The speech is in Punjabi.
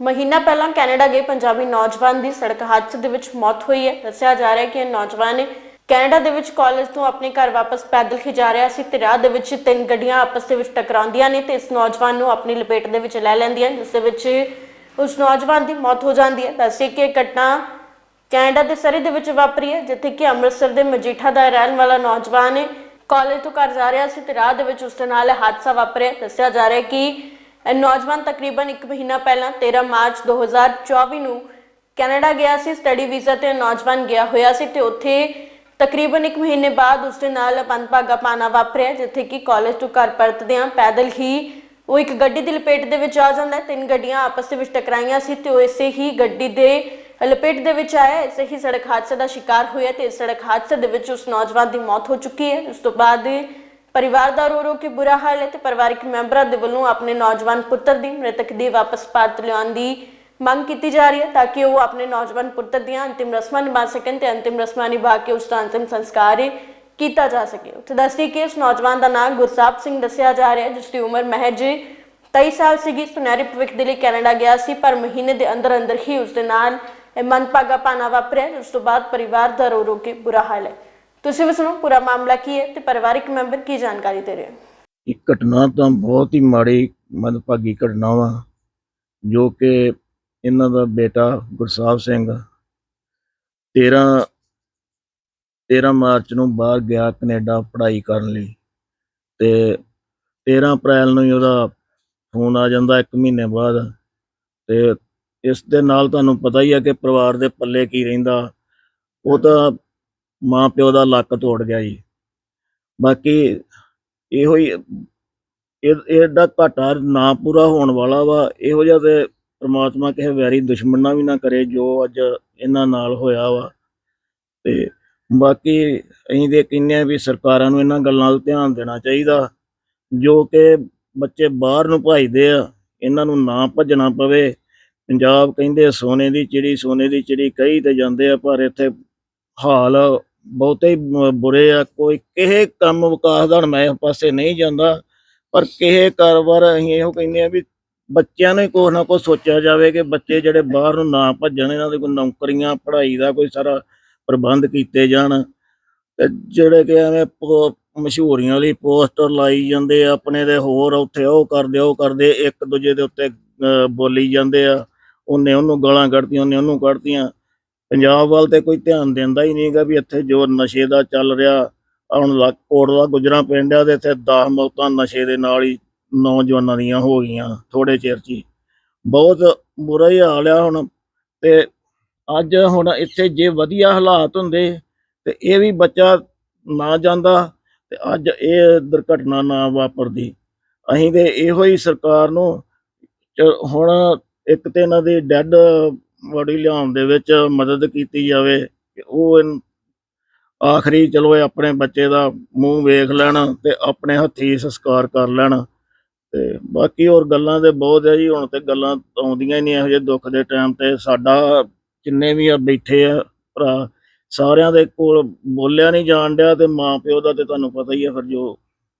ਮਹੀਨਾ ਪਹਿਲਾਂ ਕੈਨੇਡਾ ਗਏ ਪੰਜਾਬੀ ਨੌਜਵਾਨ ਦੀ ਸੜਕ ਹਾਦਸੇ ਦੇ ਵਿੱਚ ਮੌਤ ਹੋਈ ਹੈ। ਦੱਸਿਆ ਜਾ ਰਿਹਾ ਹੈ ਕਿ ਇਹ ਨੌਜਵਾਨ ਕੈਨੇਡਾ ਦੇ ਵਿੱਚ ਕਾਲਜ ਤੋਂ ਆਪਣੇ ਘਰ ਵਾਪਸ ਪੈਦਲ ਹੀ ਜਾ ਰਿਹਾ ਸੀ ਤੇ ਰਾਹ ਦੇ ਵਿੱਚ ਤਿੰਨ ਗੱਡੀਆਂ ਆਪਸ ਦੇ ਵਿੱਚ ਟਕਰਾਉਂਦੀਆਂ ਨੇ ਤੇ ਇਸ ਨੌਜਵਾਨ ਨੂੰ ਆਪਣੀ ਲਪੇਟ ਦੇ ਵਿੱਚ ਲੈ ਲੈਂਦੀਆਂ ਜਿਸ ਦੇ ਵਿੱਚ ਉਸ ਨੌਜਵਾਨ ਦੀ ਮੌਤ ਹੋ ਜਾਂਦੀ ਹੈ। ਦੱਸੇ ਕਿ ਇਹ ਘਟਨਾ ਕੈਨੇਡਾ ਦੇ ਸਰੀ ਦੇ ਵਿੱਚ ਵਾਪਰੀ ਹੈ, ਜਿੱਥੇ ਕਿ ਅੰਮ੍ਰਿਤਸਰ ਦੇ ਮਜੀਠਾ ਦਾ ਰਹਿਣ ਵਾਲਾ ਨੌਜਵਾਨ ਹੈ ਕਾਲਜ ਤੋਂ ਘਰ ਜਾ ਰਿਹਾ ਸੀ ਤੇ ਰਾਹ ਦੇ ਵਿੱਚ ਉਸ ਦੇ ਨਾਲ ਇਹ ਹਾਦਸਾ ਵਾਪਰਿਆ। ਦੱਸਿਆ ਜਾ ਰਿਹਾ ਹੈ ਕਿ ਇਹ ਨੌਜਵਾਨ ਤਕਰੀਬਨ 1 ਮਹੀਨਾ ਪਹਿਲਾਂ 13 ਮਾਰਚ 2024 ਨੂੰ ਕੈਨੇਡਾ ਗਿਆ ਸੀ ਸਟੱਡੀ ਵੀਜ਼ਾ ਤੇ ਨੌਜਵਾਨ ਗਿਆ ਹੋਇਆ ਸੀ ਤੇ ਉੱਥੇ ਤਕਰੀਬਨ 1 ਮਹੀਨੇ ਬਾਅਦ ਉਸ ਦੇ ਨਾਲ ਪੰਪਾਗਾ ਪਾਣਾ ਵਾਪਰਿਆ, ਜਿੱਥੇ ਕਿ ਕਾਲਜ ਤੋਂ ਘਰ ਪਰਤਦਿਆਂ ਪੈਦਲ ਹੀ ਉਹ ਇੱਕ ਗੱਡੀ ਦੀ ਲਪੇਟ ਦੇ ਵਿੱਚ ਆ ਜਾਂਦਾ ਹੈ। ਤਿੰਨ ਗੱਡੀਆਂ ਆਪਸ ਦੇ ਵਿੱਚ ਟਕਰਾਈਆਂ ਸੀ ਤੇ ਉਹ ਇਸੇ ਹੀ ਗੱਡੀ ਦੇ ਲਪੇਟ ਦੇ ਵਿੱਚ ਆਇਆ। ਇਸੇ ਹੀ ਸੜਕ ਹਾਦਸੇ ਦਾ ਸ਼ਿਕਾਰ ਹੋਇਆ ਤੇ ਇਸ ਸੜਕ ਹਾਦਸੇ ਦੇ ਵਿੱਚ ਉਸ ਨੌਜਵਾਨ ਦੀ ਮੌਤ ਹੋ ਚੁੱਕੀ ਹੈ। ਉਸ ਤੋਂ ਬਾਅਦ ਪਰਿਵਾਰ ਦਾ ਰੋ ਰੋ ਕੇ ਬੁਰਾ ਹਾਲ ਹੈ ਤੇ ਪਰਿਵਾਰਕ ਮੈਂਬਰਾਂ ਦੇ ਵੱਲੋਂ ਆਪਣੇ ਨੌਜਵਾਨ ਪੁੱਤਰ ਦੀ ਮ੍ਰਿਤਕ ਦੀ ਵਾਪਸ ਭਾਰਤ ਲਿਆਉਣ ਦੀ ਮੰਗ ਕੀਤੀ ਜਾ ਰਹੀ ਹੈ ਤਾਂ ਕਿ ਉਹ ਆਪਣੇ ਨੌਜਵਾਨ ਪੁੱਤਰ ਦੀਆਂ ਅੰਤਿਮ ਰਸਮਾਂ ਨਿਭਾ ਸਕਣ ਤੇ ਅੰਤਿਮ ਰਸਮਾਂ ਨਿਭਾ ਕੇ ਉਸ ਦਾ ਅੰਤਿਮ ਸੰਸਕਾਰ ਕੀਤਾ ਜਾ ਸਕੇ। ਉੱਥੇ ਦੱਸਦੀ ਕਿ ਇਸ ਨੌਜਵਾਨ ਦਾ ਨਾਮ ਗੁਰਸਾਹਿਬ ਸਿੰਘ ਦੱਸਿਆ ਜਾ ਰਿਹਾ ਹੈ, ਜਿਸ ਦੀ ਉਮਰ ਮਹਿਜ 23 ਸਾਲ ਸੀਗੀ। ਸੁਨਹਿਰੀ ਭਵਿੱਖ ਦੇ ਲਈ ਕੈਨੇਡਾ ਗਿਆ ਸੀ, ਪਰ ਮਹੀਨੇ ਦੇ ਅੰਦਰ ਅੰਦਰ ਹੀ ਉਸ ਦੇ ਨਾਲ ਇਹ ਮਨਪਾਗਾ ਪਾਣਾ ਵਾਪਰਿਆ ਉਸ ਤੋਂ ਬਾਅਦ ਪਰਿਵਾਰ ਦਾ ਰੋ ਰੋ ਕੇ ਬੁਰਾ ਹਾਲ ਹੈ। ਤੁਸੀਂ ਵੀ ਸੁਣੋ, ਪੂਰਾ ਮਾਮਲਾ ਕੀ ਹੈ ਤੇ ਪਰਿਵਾਰਕ ਮੈਂਬਰ ਕੀ ਜਾਣਕਾਰੀ ਦੇ ਰਹੇ ਹਨ ਇਹ ਘਟਨਾ ਤਾਂ ਬਹੁਤ ਹੀ ਮਾੜੀ ਮੰਦਭਾਗੀ ਘਟਨਾ ਵਾ, ਜੋ ਕਿ ਇਹਨਾਂ ਦਾ ਬੇਟਾ ਗੁਰਸਾਹਿਬ ਸਿੰਘ 13 13 ਮਾਰਚ ਨੂੰ ਬਾਹਰ ਗਿਆ ਕੈਨੇਡਾ ਪੜ੍ਹਾਈ ਕਰਨ ਲਈ ਤੇ 13 ਅਪ੍ਰੈਲ ਨੂੰ ਹੀ ਉਹਦਾ ਫੋਨ ਆ ਜਾਂਦਾ ਇੱਕ ਮਹੀਨੇ ਬਾਅਦ ਤੇ ਇਸ ਦੇ ਨਾਲ ਤੁਹਾਨੂੰ ਪਤਾ ਹੀ ਹੈ ਕਿ ਪਰਿਵਾਰ ਦੇ ਪੱਲੇ ਕੀ ਰਹਿੰਦਾ, ਉਹ ਤਾਂ ਮਾਂ ਪਿਓ ਦਾ ਲੱਕ ਤੋੜ ਗਿਆ ਜੀ। ਬਾਕੀ ਇਹੋ ਹੀ ਇਹ, ਇਹਦਾ ਘਾਟਾ ਨਾ ਪੂਰਾ ਹੋਣ ਵਾਲਾ ਵਾ। ਇਹੋ ਜਿਹਾ ਤੇ ਪ੍ਰਮਾਤਮਾ ਕਿਸੇ ਵੈਰੀ ਦੁਸ਼ਮਣ ਨਾਲ ਵੀ ਨਾ ਕਰੇ ਜੋ ਅੱਜ ਇਹਨਾਂ ਨਾਲ ਹੋਇਆ ਵਾ। ਤੇ ਬਾਕੀ ਅਸੀਂ ਦੇ ਕਹਿੰਦੇ ਆ ਵੀ ਸਰਕਾਰਾਂ ਨੂੰ ਇਹਨਾਂ ਗੱਲਾਂ 'ਤੇ ਧਿਆਨ ਦੇਣਾ ਚਾਹੀਦਾ। ਜੋ ਕਿ ਬੱਚੇ ਬਾਹਰ ਨੂੰ ਭਜਦੇ ਆ, ਇਹਨਾਂ ਨੂੰ ਨਾ ਭੱਜਣਾ ਪਵੇ। ਪੰਜਾਬ ਕਹਿੰਦੇ ਸੋਨੇ ਦੀ ਚਿੜੀ, ਸੋਨੇ ਦੀ ਚਿੜੀ ਕਹੀ ਤੇ ਜਾਂਦੇ ਆ, ਪਰ ਇੱਥੇ ਹਾਲ ਬਹੁਤੇ ਬੁਰੇ ਆ ਕੋਈ ਕਿਸੇ ਕੰਮ ਵਿਕਾਸ ਦਾ ਹੁਣ ਮੈਂ ਇਸ ਪਾਸੇ ਨਹੀਂ ਜਾਂਦਾ ਪਰ ਕਿਸੇ ਕਾਰੋਬਾਰ ਅਸੀਂ ਇਹੋ ਕਹਿੰਦੇ ਆ ਵੀ ਬੱਚਿਆਂ ਨੂੰ ਕੁਛ ਨਾ ਕੁਛ ਸੋਚਿਆ ਜਾਵੇ ਕਿ ਬੱਚੇ ਜਿਹੜੇ ਬਾਹਰ ਨੂੰ ਨਾ ਭੱਜਣ ਇਹਨਾਂ ਦੇ ਕੋਈ ਨੌਕਰੀਆਂ ਪੜ੍ਹਾਈ ਦਾ ਕੋਈ ਸਾਰਾ ਪ੍ਰਬੰਧ ਕੀਤੇ ਜਾਣ ਤੇ ਜਿਹੜੇ ਕਿ ਐਵੇਂ ਮਸ਼ਹੂਰੀਆਂ ਲਈ ਪੋਸਟਰ ਲਾਈ ਜਾਂਦੇ ਆ ਆਪਣੇ ਦੇ ਹੋਰ ਉੱਥੇ ਉਹ ਕਰਦੇ ਉਹ ਕਰਦੇ ਇੱਕ ਦੂਜੇ ਦੇ ਉੱਤੇ ਅਹ, ਬੋਲੀ ਜਾਂਦੇ ਆ ਉਹਨੇ ਉਹਨੂੰ ਗਾਲਾਂ ਕੱਢਤੀਆਂ ਉਹਨੇ ਉਹਨੂੰ ਕੱਢਤੀਆਂ। ਪੰਜਾਬ ਵੱਲ ਤੇ ਕੋਈ ਧਿਆਨ ਦਿੰਦਾ ਹੀ ਨਹੀਂਗਾ ਵੀ ਇੱਥੇ ਜੋ ਨਸ਼ੇ ਦਾ ਚੱਲ ਰਿਹਾ ਆਹ ਹੁਣ ਕੋਟ ਦਾ ਗੁਜਰਾ ਪਿੰਡ ਆ ਤੇ ਇੱਥੇ 10 ਮੌਤਾਂ ਨਸ਼ੇ ਦੇ ਨਾਲ ਹੀ ਨੌਜਵਾਨਾਂ ਦੀਆਂ ਹੋ ਗਈਆਂ ਥੋੜੇ ਚਿਰ 'ਚ ਹੀ। ਬਹੁਤ ਬੁਰਾ ਹੀ ਹਾਲ ਆ ਹੁਣ ਤੇ ਅੱਜ ਹੁਣ ਇੱਥੇ ਜੇ ਵਧੀਆ ਹਾਲਾਤ ਹੁੰਦੇ ਤੇ ਇਹ ਵੀ ਬੱਚਾ ਨਾ ਜਾਂਦਾ ਤੇ ਅੱਜ ਇਹ ਦੁਰਘਟਨਾ ਨਾ ਵਾਪਰਦੀ। ਅਸੀਂ ਤੇ ਇਹੋ ਹੀ ਸਰਕਾਰ ਨੂੰ ਚ- ਹੁਣ ਇੱਕ ਤੇ ਇਹਨਾਂ ਦੀ ਡੈੱਡ ਬੋਡੀ ਲਿਆਉਣ ਦੇ ਵਿੱਚ ਮਦਦ ਕੀਤੀ ਜਾਵੇ ਕਿ ਉਹ ਆਖਰੀ ਚਲੋ ਇਹ ਆਪਣੇ ਬੱਚੇ ਦਾ ਮੂੰਹ ਵੇਖ ਲੈਣ ਤੇ ਆਪਣੇ ਹੱਥੀ ਸੰਸਕਾਰ ਕਰ ਲੈਣ। ਤੇ ਬਾਕੀ ਹੋਰ ਗੱਲਾਂ ਤੇ ਬਹੁਤ ਹੈ ਜੀ, ਹੁਣ ਤੇ ਗੱਲਾਂ ਆਉਂਦੀਆਂ ਹੀ ਨਹੀਂ ਇਹੋ ਜਿਹੇ ਦੁੱਖ ਦੇ ਟਾਈਮ ਤੇ। ਸਾਡਾ ਜਿੰਨੇ ਵੀ ਆ ਬੈਠੇ ਆ, ਭਰਾ, ਸਾਰਿਆਂ ਦੇ ਕੋਲ ਬੋਲਿਆ ਨਹੀਂ ਜਾਣ ਡਿਆ ਤੇ ਮਾਂ ਪਿਓ ਦਾ ਤੇ ਤੁਹਾਨੂੰ ਪਤਾ ਹੀ ਆ ਫਿਰ ਜੋ